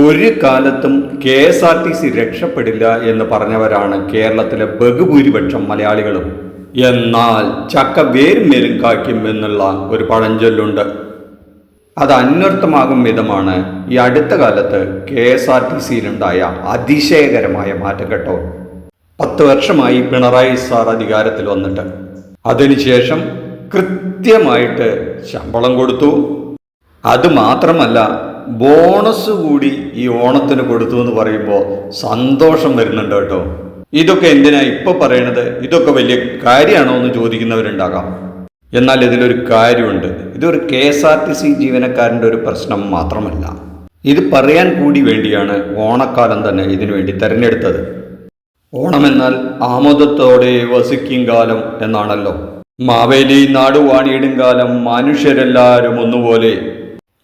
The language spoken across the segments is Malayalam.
ഒരു കാലത്തും K S R T C രക്ഷപ്പെടില്ല എന്ന് പറഞ്ഞവരാണ് കേരളത്തിലെ ബഹുഭൂരിപക്ഷം മലയാളികളും. എന്നാൽ ചക്ക വേരും മേലും കായ്ക്കും എന്നുള്ള ഒരു പഴഞ്ചൊല്ലുണ്ട്. അത് അന്വർത്ഥമാകും വിധമാണ് ഈ അടുത്ത കാലത്ത് കെ എസ് ആർ ടി സിയിലുണ്ടായ അതിശയകരമായ മാറ്റം കേട്ടോ. പത്ത് വർഷമായി പിണറായി സാർ അധികാരത്തിൽ വന്നിട്ട്. അതിനുശേഷം കൃത്യമായിട്ട് ശമ്പളം കൊടുത്തു. അത് മാത്രമല്ല ബോണസ് കൂടി ഈ ഓണത്തിന് കൊടുത്തു എന്ന് പറയുമ്പോൾ സന്തോഷം വരുന്നുണ്ട് കേട്ടോ. ഇതൊക്കെ എന്തിനാ ഇപ്പൊ പറയണത്? ഇതൊക്കെ വലിയ കാര്യമാണോ എന്ന് ചോദിക്കുന്നവരുണ്ടാകാം. എന്നാൽ ഇതിലൊരു കാര്യമുണ്ട്. ഇതൊരു K S R T C ജീവനക്കാരന്റെ ഒരു പ്രശ്നം മാത്രമല്ല. ഇത് പറയാൻ കൂടി വേണ്ടിയാണ് ഓണക്കാലം തന്നെ ഇതിനു വേണ്ടി തിരഞ്ഞെടുത്തത്. ഓണമെന്നാൽ ആമോദത്തോടെ വസിക്കും കാലം എന്നാണല്ലോ. മാവേലി നാടുവാണിയിടും കാലം മനുഷ്യരെല്ലാവരും ഒന്നുപോലെ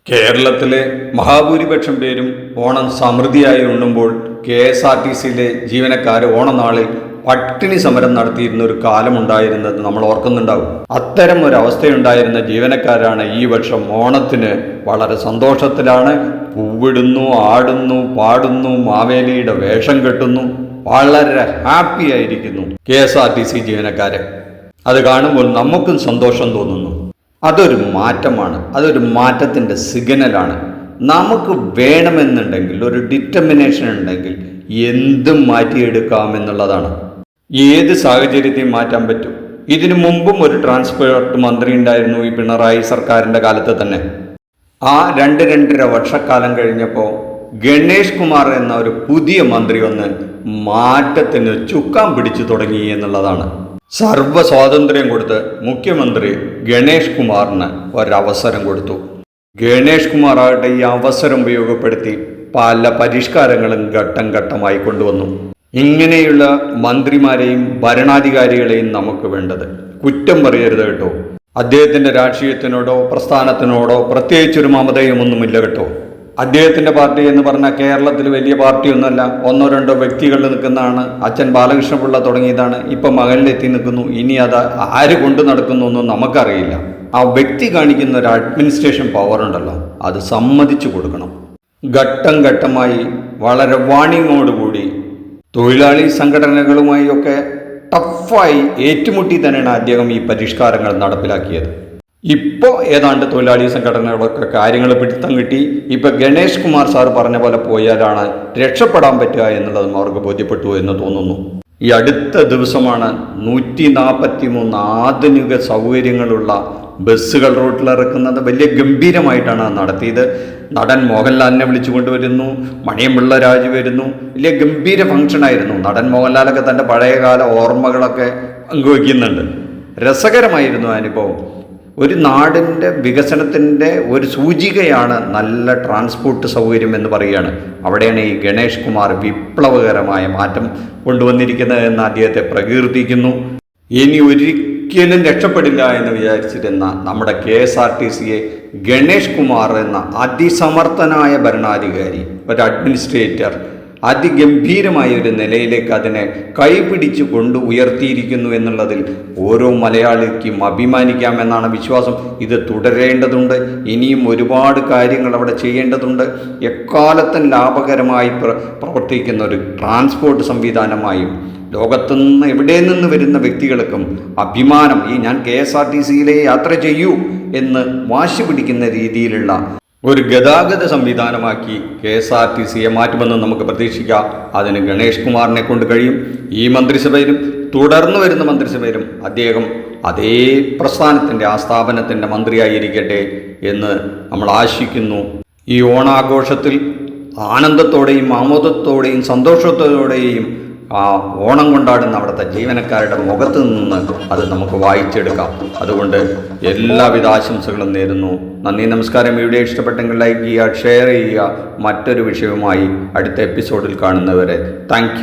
കേരളത്തിലെ മഹാഭൂരിപക്ഷം പേരും ഓണം സമൃദ്ധിയായി ഉണ്ണുമ്പോൾ കെ എസ് ആർ ടി സിയിലെ ജീവനക്കാർ ഓണനാളിൽ പട്ടിണി സമരം നടത്തിയിരുന്ന ഒരു കാലമുണ്ടായിരുന്നത് നമ്മൾ ഓർക്കുന്നുണ്ടാവും. അത്തരം ഒരു അവസ്ഥയുണ്ടായിരുന്ന ജീവനക്കാരാണ് ഈ വർഷം ഓണത്തിന് വളരെ സന്തോഷത്തിലാണ്. പൂവിടുന്നു ആടുന്നു പാടുന്നു മാവേലിയുടെ വേഷം കെട്ടുന്നു വളരെ ഹാപ്പി ആയിരിക്കുന്നു K S R T C ജീവനക്കാരെ. അത് കാണുമ്പോൾ നമുക്കും സന്തോഷം തോന്നുന്നു. അതൊരു മാറ്റമാണ്. അതൊരു മാറ്റത്തിന്റെ സിഗ്നലാണ് നമുക്ക് വേണമെന്നുണ്ടെങ്കിൽ ഒരു ഡിറ്റർമിനേഷൻ ഉണ്ടെങ്കിൽ എന്തും മാറ്റിയെടുക്കാമെന്നുള്ളതാണ് ഏത് സാഹചര്യത്തെയും മാറ്റാൻ പറ്റും. ഇതിനു മുമ്പും ഒരു ട്രാൻസ്പോർട്ട് മന്ത്രി ഉണ്ടായിരുന്നു ഈ പിണറായി സർക്കാരിന്റെ കാലത്ത് തന്നെ. ആ രണ്ട് രണ്ടര വർഷക്കാലം കഴിഞ്ഞപ്പോൾ ഗണേഷ് കുമാർ എന്ന ഒരു പുതിയ മന്ത്രി വന്ന് മാറ്റത്തിന് ചുക്കാൻ പിടിച്ചു തുടങ്ങി എന്നുള്ളതാണ്. സർവ സ്വാതന്ത്ര്യം കൊടുത്ത് മുഖ്യമന്ത്രി ഗണേഷ് കുമാറിന് ഒരവസരം കൊടുത്തു. ഗണേഷ് കുമാർ ആകട്ടെ ഈ അവസരം ഉപയോഗപ്പെടുത്തി പല പരിഷ്കാരങ്ങളും ഘട്ടം ഘട്ടമായി കൊണ്ടുവന്നു. ഇങ്ങനെയുള്ള മന്ത്രിമാരെയും ഭരണാധികാരികളെയും നമുക്ക് വേണ്ടത് കുറ്റം പറയരുത് കേട്ടോ. അദ്ദേഹത്തിന്റെ രാഷ്ട്രീയത്തിനോടോ പ്രസ്ഥാനത്തിനോടോ പ്രത്യേകിച്ചൊരു മമതയും ഒന്നുമില്ല കേട്ടോ. അദ്ദേഹത്തിന്റെ പാർട്ടി എന്ന് പറഞ്ഞാൽ കേരളത്തിൽ വലിയ പാർട്ടിയൊന്നുമല്ല. ഒന്നോ രണ്ടോ വ്യക്തികൾ നിൽക്കുന്നതാണ്. അച്ഛൻ ബാലകൃഷ്ണപിള്ള തുടങ്ങിയതാണ്. ഇപ്പം മകളിലെത്തി നിൽക്കുന്നു. ഇനി അത് ആര് കൊണ്ടു നടക്കുന്നു എന്നും നമുക്കറിയില്ല. ആ വ്യക്തി കാണിക്കുന്ന ഒരു അഡ്മിനിസ്ട്രേഷൻ പവർ ഉണ്ടല്ലോ. അത് സമ്മതിച്ചു കൊടുക്കണം. ഘട്ടം ഘട്ടമായി വളരെ വാണിങ്ങോടുകൂടി തൊഴിലാളി സംഘടനകളുമായി ഒക്കെ ടഫായി ഏറ്റുമുട്ടി തന്നെയാണ് അദ്ദേഹം ഈ പരിഷ്കാരങ്ങൾ നടപ്പിലാക്കിയത്. ഇപ്പോൾ ഏതാണ്ട് തൊഴിലാളി സംഘടനകളൊക്കെ കാര്യങ്ങൾ പിടുത്തം കിട്ടി. ഇപ്പം ഗണേഷ് കുമാർ സാർ പറഞ്ഞ പോലെ പോയാലാണ് രക്ഷപ്പെടാൻ പറ്റുക എന്നുള്ളതും അവർക്ക് ബോധ്യപ്പെട്ടു എന്ന് തോന്നുന്നു. ഈ അടുത്ത ദിവസമാണ് നൂറ്റി നാൽപ്പത്തി മൂന്ന് ആധുനിക സൗകര്യങ്ങളുള്ള ബസ്സുകൾ റൂട്ടിലിറക്കുന്നത് വലിയ ഗംഭീരമായിട്ടാണ് നടത്തിയത്. നടൻ മോഹൻലാലിനെ വിളിച്ചു കൊണ്ടുവരുന്നു. മണിയമ്പിള്ള രാജു വരുന്നു. വലിയ ഗംഭീര ഫംഗ്ഷനായിരുന്നു നടൻ മോഹൻലാലൊക്കെ തന്റെ പഴയകാല ഓർമ്മകളൊക്കെ പങ്കുവയ്ക്കുന്നുണ്ട്. രസകരമായിരുന്നു അനുഭവം. ഒരു നാടിന്റെ വികസനത്തിന്റെ ഒരു സൂചികയാണ് നല്ല ട്രാൻസ്പോർട്ട് സൗകര്യം എന്ന് പറയുകയാണ്. അവിടെയാണ് ഈ ഗണേഷ് കുമാർ വിപ്ലവകരമായ മാറ്റം കൊണ്ടുവന്നിരിക്കുന്നത് എന്ന് അദ്ദേഹത്തെ പ്രകീർത്തിക്കുന്നു. ഇനി ഒരിക്കലും രക്ഷപ്പെടില്ല എന്ന് വിചാരിച്ചിരുന്ന നമ്മുടെ കെ എസ് ആർ ടി സിയെ ഗണേഷ് കുമാർ എന്ന അതിസമർത്ഥനായ ഭരണാധികാരി ഒരു അഡ്മിനിസ്ട്രേറ്റർ അതിഗംഭീരമായ ഒരു നിലയിലേക്ക് അതിനെ കൈപിടിച്ചു കൊണ്ട് ഉയർത്തിയിരിക്കുന്നു എന്നുള്ളതിൽ ഓരോ മലയാളിക്കും അഭിമാനിക്കാമെന്നാണ് വിശ്വാസം. ഇത് തുടരേണ്ടതുണ്ട്. ഇനിയും ഒരുപാട് കാര്യങ്ങൾ അവിടെ ചെയ്യേണ്ടതുണ്ട്. എക്കാലത്തും ലാഭകരമായി പ്ര- പ്രവർത്തിക്കുന്ന ഒരു ട്രാൻസ്പോർട്ട് സംവിധാനമായും ലോകത്തുനിന്ന് എവിടെ നിന്ന് വരുന്ന വ്യക്തികൾക്കും അഭിമാനം ഈ ഞാൻ കെ എസ് ആർ ടി സിയിലെ യാത്ര ചെയ്യൂ എന്ന് വാശി പിടിക്കുന്ന രീതിയിലുള്ള ഒരു ഗതാഗത സംവിധാനമാക്കി കെ എസ് ആർ ടി സിയെ മാറ്റുമെന്ന് നമുക്ക് പ്രതീക്ഷിക്കാം. അതിന് ഗണേഷ് കുമാറിനെ കൊണ്ട് കഴിയും. ഈ മന്ത്രിസഭയിലും തുടർന്നു വരുന്ന മന്ത്രിസഭയിലും അദ്ദേഹം അതേ പ്രസ്ഥാനത്തിന്റെ ആസ്ഥാപനത്തിന്റെ സ്ഥാപനത്തിന്റെ മന്ത്രിയായിരിക്കട്ടെ എന്ന് നമ്മൾ ആശിക്കുന്നു. ഈ ഓണാഘോഷത്തിൽ ആനന്ദത്തോടെയും ആമോദത്തോടെയും സന്തോഷത്തോടെയും ആ ഓണം കൊണ്ടാടുന്ന അവിടുത്തെ ജീവനക്കാരുടെ മുഖത്ത് നിന്ന് അത് നമുക്ക് വായിച്ചെടുക്കാം. അതുകൊണ്ട് എല്ലാവിധ ആശംസകളും നേരുന്നു. നന്ദി നമസ്കാരം. വീഡിയോ ഇഷ്ടപ്പെട്ടെങ്കിൽ ലൈക്ക് ചെയ്യുക ഷെയർ ചെയ്യുക. മറ്റൊരു വിഷയവുമായി അടുത്ത എപ്പിസോഡിൽ കാണുന്നവരെ. താങ്ക്